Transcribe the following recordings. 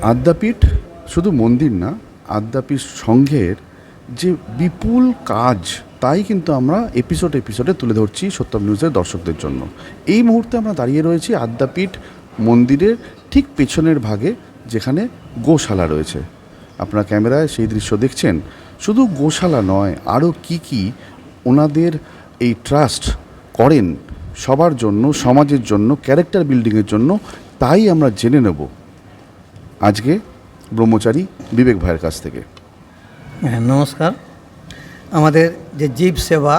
আদ্যাপীঠ শুধু মন্দির না, আদ্যাপীঠ সংঘের যে বিপুল কাজ, তাই কিন্তু আমরা এপিসোড এপিসোডে তুলে ধরছি সত্যম নিউজের দর্শকদের জন্য। এই মুহূর্তে আমরা দাঁড়িয়ে রয়েছি আদ্যাপীঠ মন্দিরের ঠিক পেছনের ভাগে, যেখানে গোশালা রয়েছে। আপনারা ক্যামেরায় সেই দৃশ্য দেখছেন। শুধু গোশালা নয়, আরও কি কি ওনাদের এই ট্রাস্ট করেন সবার জন্য, সমাজের জন্য ক্যারেক্টার বিল্ডিংয়ের জন্য, তাই আমরা জেনে নেব। আজকে ব্রহ্মচারী বিবেক ভাইয়ের কাছ থেকে। হ্যাঁ নমস্কার। আমাদের যে জীব সেবা,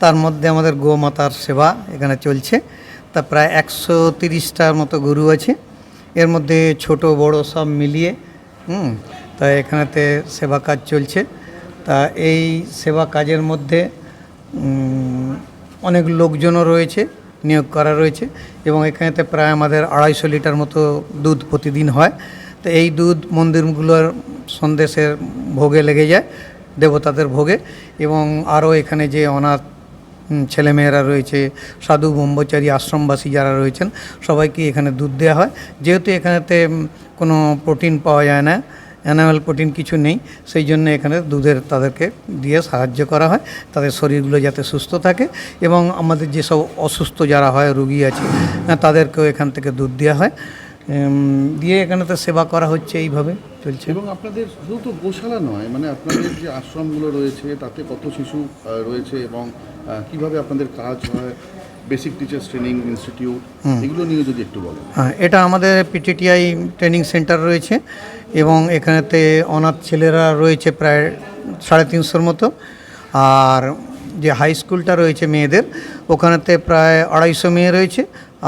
তার মধ্যে আমাদের গোমাতার সেবা এখানে চলছে। তা প্রায় একশো তিরিশটার মতো গরু আছে। এর মধ্যে ছোট, বড় সব মিলিয়ে, হুম, তা এখানেতে সেবা কাজ চলছে। তা এই সেবা কাজের মধ্যে অনেক লোকজনও রয়েছে, নিয়োগ করা রয়েছে এবং এখানেতে প্রায় আমাদের আড়াইশো লিটার মতো দুধ প্রতিদিন হয়। তো এই দুধ মন্দিরগুলোর সন্দেশের ভোগে লেগে যায়, দেবতাদের ভোগে। এবং আরও এখানে যে অনাথ ছেলেমেয়েরা রয়েছে, সাধু, ব্রহ্মচারী, আশ্রমবাসী যারা রয়েছেন, সবাইকে এখানে দুধ দেওয়া হয়। যেহেতু এখানেতে কোনো প্রোটিন পাওয়া যায় না, অ্যানামেল প্রোটিন কিছু নেই, সেই জন্য এখানে দুধের তাদেরকে দিয়ে সাহায্য করা হয়, তাদের শরীরগুলো যাতে সুস্থ থাকে। এবং আমাদের যেসব অসুস্থ যারা হয়, রুগী আছে, তাদেরকেও এখান থেকে দুধ দেওয়া হয়। দিয়ে এখানে তো সেবা করা হচ্ছে এইভাবে চলছে। এবং আপনাদের শুধু তো গোশালা নয় মানে আপনাদের যে আশ্রমগুলো রয়েছে তাতে কত শিশু রয়েছে এবং কীভাবে আপনাদের কাজ হয় বেসিক টিচার্স ট্রেনিং ইনস্টিটিউট এগুলো নিয়ে যদি একটু বলেন। হ্যাঁ এটা আমাদের পিটিটিআই ট্রেনিং সেন্টার রয়েছে এবং এখানেতে অনাথ ছেলেরা রয়েছে প্রায় সাড়ে তিনশোর মতো। আর যে হাই স্কুলটা রয়েছে মেয়েদের ওখানেতে প্রায় আড়াইশো মেয়ে রয়েছে।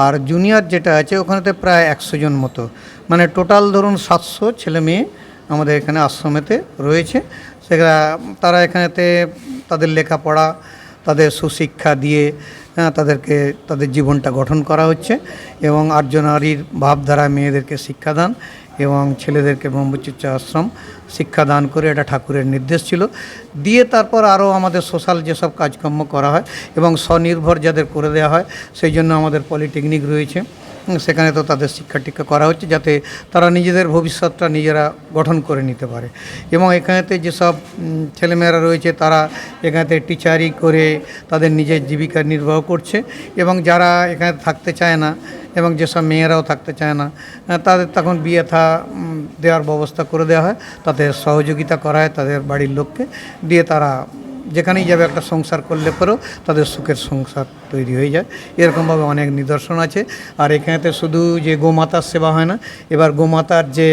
আর জুনিয়র যেটা আছে, ওখানেতে প্রায় একশো জন মতো। মানে টোটাল ধরুন সাতশো ছেলে মেয়ে আমাদের এখানে আশ্রমেতে রয়েছে। সেটা তারা এখানেতে তাদের লেখাপড়া তাদের সুশিক্ষা দিয়ে তাদেরকে, তাদের জীবনটা গঠন করা হচ্ছে এবং আর্য নারীর ভাবধারা মেয়েদেরকে শিক্ষাদান এবং ছেলেদেরকে ব্রহ্মচর্য আশ্রম শিক্ষাদান করে এটা ঠাকুরের নির্দেশ ছিল। দিয়ে তারপর আরও আমাদের সোশ্যাল যেসব কাজকর্ম করা হয় এবং স্বনির্ভর যাদের করে দেওয়া হয়, সেই জন্য আমাদের পলিটেকনিক রয়েছে। সেখানে তো তাদের শিক্ষা টিক্ষা করা হচ্ছে যাতে তারা নিজেদের ভবিষ্যৎটা নিজেরা গঠন করে নিতে পারে। এবং এখানেতে যেসব ছেলেমেয়েরা রয়েছে তারা এখানেতে টিচারি করে তাদের নিজের জীবিকা নির্বাহ করছে এবং যারা এখানে থাকতে চায় না এবং যেসব মেয়েরাও থাকতে চায় না তাদের তখন বিয়ে থা দেওয়ার ব্যবস্থা করে দেওয়া হয়। তাদের সহযোগিতা করা হয় তাদের বাড়ির লোককে। দিয়ে তারা যেখানেই যাবে একটা সংসার করলে পরেও তাদের সুখের সংসার তৈরি হয়ে যায়। এরকমভাবে অনেক নিদর্শন আছে। আর এখানেতে শুধু যে গোমাতার সেবা হয় না এবার গোমাতার যে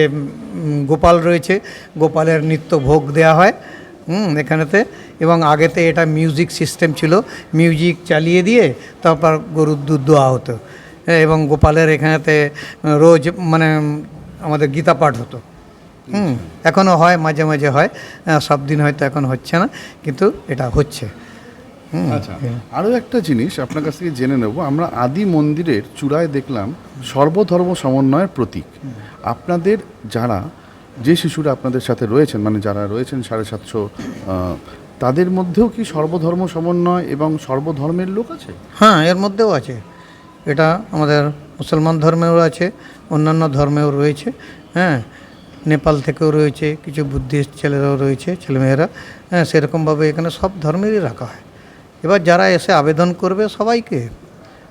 গোপাল রয়েছে গোপালের নিত্য ভোগ দেওয়া হয় হুম এখানেতে। এবং আগেতে এটা মিউজিক সিস্টেম ছিল মিউজিক চালিয়ে দিয়ে তারপর গরুর দুধ দেওয়া হতো। হ্যাঁ, এবং গোপালের এখানেতে রোজ মানে আমাদের গীতা পাঠ হতো। হুম এখনও হয় মাঝে মাঝে হয়। সব দিন হয়তো এখন হচ্ছে না কিন্তু এটা হচ্ছে। হুম আচ্ছা আরও একটা জিনিস আপনার কাছ থেকে জেনে নেব। আমরা আদি মন্দিরের চূড়ায় দেখলাম সর্বধর্ম সমন্বয়ের প্রতীক। আপনাদের যারা যে শিশুরা আপনাদের সাথে রয়েছেন মানে যারা রয়েছেন সাড়ে সাতশো তাদের মধ্যেও কি সর্বধর্ম সমন্বয় এবং সর্বধর্মের লোক আছে? হ্যাঁ এর মধ্যেও আছে। এটা আমাদের মুসলমান ধর্মেও আছে অন্যান্য ধর্মেও রয়েছে। হ্যাঁ নেপাল থেকেও রয়েছে কিছু বুদ্ধিস্ট ছেলেরাও রয়েছে ছেলেমেয়েরা হ্যাঁ সেরকমভাবে এখানে সব ধর্মেরই রাখা হয়। এবার যারা এসে আবেদন করবে সবাইকে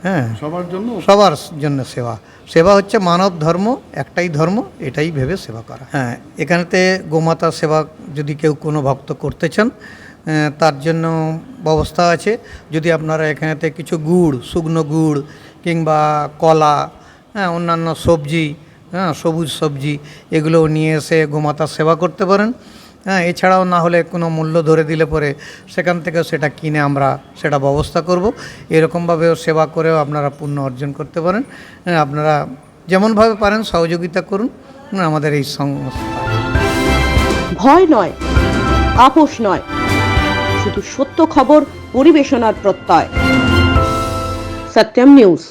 হ্যাঁ সবার জন্য? সবার জন্য সেবা। সেবা হচ্ছে মানব ধর্ম একটাই ধর্ম এটাই ভেবে সেবা করা। হ্যাঁ এখানেতে গোমাতা সেবা যদি কেউ কোনো ভক্ত করতে চান তার জন্য ব্যবস্থা আছে। যদি আপনারা এখানেতে কিছু গুড় শুকনো গুড় কিংবা কলা হ্যাঁ অন্যান্য সবজি হ্যাঁ সবুজ সবজি এগুলো নিয়ে এসে গোমাতার সেবা করতে পারেন। হ্যাঁ এছাড়াও না হলে কোনো মূল্য ধরে দিলে পরে সেখান থেকে সেটা কিনে আমরা সেটা ব্যবস্থা করব। এরকমভাবেও সেবা করেও আপনারা পুণ্য অর্জন করতে পারেন। হ্যাঁ, আপনারা যেমনভাবে পারেন সহযোগিতা করুন। হ্যাঁ, আমাদের এই সংস্থা। ভয় নয় আপোষ নয় শুধু সত্য খবর পরিবেশনার প্রত্যয়। সত্যম নিউজ।